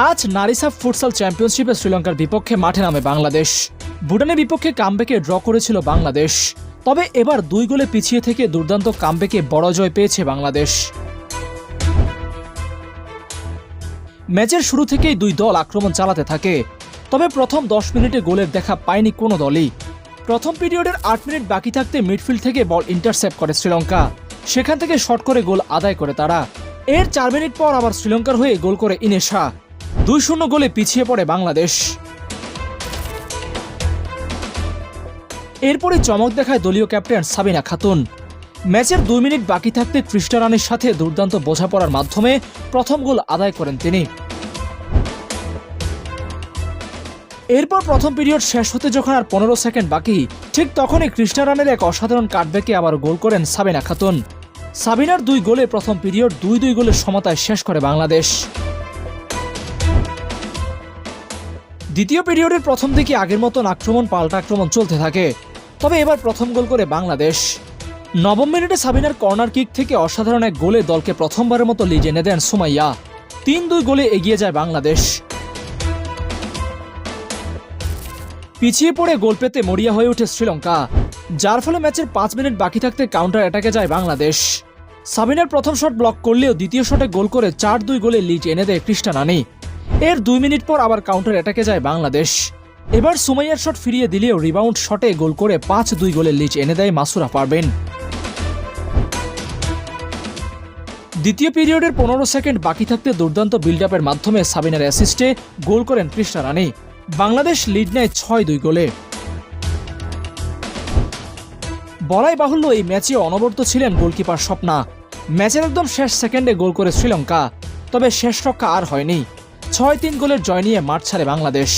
আজ নারিসাফ ফুটসাল চ্যাম্পিয়নশিপে শ্রীলঙ্কার বিপক্ষে মাঠে নামে বাংলাদেশ। ভুটানের বিপক্ষে কামব্যাকে ড্র করেছিল বাংলাদেশ। তবে এবার দুই গোলে পিছিয়ে থেকে দুর্দান্ত কামব্যাকে বড় জয় পেয়েছে বাংলাদেশ। ম্যাচের শুরু থেকেই দুই দল আক্রমণ চালাতে থাকে। তবে প্রথম দশ মিনিটে গোলের দেখা পায়নি কোনো দলই। প্রথম পিরিয়ডের আট মিনিট বাকি থাকতে মিডফিল্ড থেকে বল ইন্টারসেপ্ট করে শ্রীলঙ্কা। সেখান থেকে শট করে গোল আদায় করে তারা। এর চার মিনিট পর আবার শ্রীলঙ্কার হয়ে গোল করে ইনেশা। দুই শূন্য গোলে পিছিয়ে পড়ে বাংলাদেশ। এরপরে চমক দেখায় দলীয় ক্যাপ্টেন সাবিনা খাতুন। ম্যাচের দুই মিনিট বাকি থাকতে খ্রিস্টা রানের সাথে দুর্দান্ত বোঝাপড়ার মাধ্যমে প্রথম গোল আদায় করেন তিনি। এরপর প্রথম পিরিয়ড শেষ হতে যখন আর পনেরো সেকেন্ড বাকি, ঠিক তখনই খ্রিস্টা রানের এক অসাধারণ কাটব্যাকে আবার গোল করেন সাবিনা খাতুন। সাবিনার দুই গোলে প্রথম পিরিয়ড দুই দুই গোলের সমতায় শেষ করে বাংলাদেশ। দ্বিতীয় পিরিয়ডের প্রথম দিকে আগের মতন আক্রমণ, পাল্টা আক্রমণ চলতে থাকে। তবে এবার প্রথম গোল করে বাংলাদেশ। নবম মিনিটে সাবিনার কর্নার কিক থেকে অসাধারণ এক গোলে দলকে প্রথমবারের মতো লিজ এনে দেন সুমাইয়া। তিন দুই গোলে এগিয়ে যায় বাংলাদেশ। পিছিয়ে পড়ে গোল পেতে মরিয়া হয়ে ওঠে শ্রীলঙ্কা, যার ফলে ম্যাচের পাঁচ মিনিট বাকি থাকতে কাউন্টার অ্যাটাকে যায় বাংলাদেশ। সাবিনার প্রথম শট ব্লক করলেও দ্বিতীয় শটে গোল করে চার দুই গোলে লিজ এনে দেয় খ্রিস্টানানি এর দুই মিনিট পর আবার কাউন্টার অ্যাটাকে যায় বাংলাদেশ। এবার সুমাইয়ার শট ফিরিয়ে দিলেও রিবাউন্ড শটে গোল করে পাঁচ দুই গোলে লিজ এনে দেয় মাসুরা পারবেন দ্বিতীয় পিরিয়ডের পনেরো সেকেন্ড বাকি থাকতে দুর্দান্ত বিল্ড আপের মাধ্যমে সাবিনার অ্যাসিস্টে গোল করেন কৃষ্ণা রানী বাংলাদেশ লিড নেয় ছয় দুই গোলে। বলাই বাহুল্য এই ম্যাচে অনবর্ত ছিলেন গোলকিপার স্বপ্না। ম্যাচের একদম শেষ সেকেন্ডে গোল করে শ্রীলঙ্কা, তবে শেষ রক্ষা আর হয়নি। ছয় তিন গোলের জয় নিয়ে মাঠ ছাড়ে বাংলাদেশ।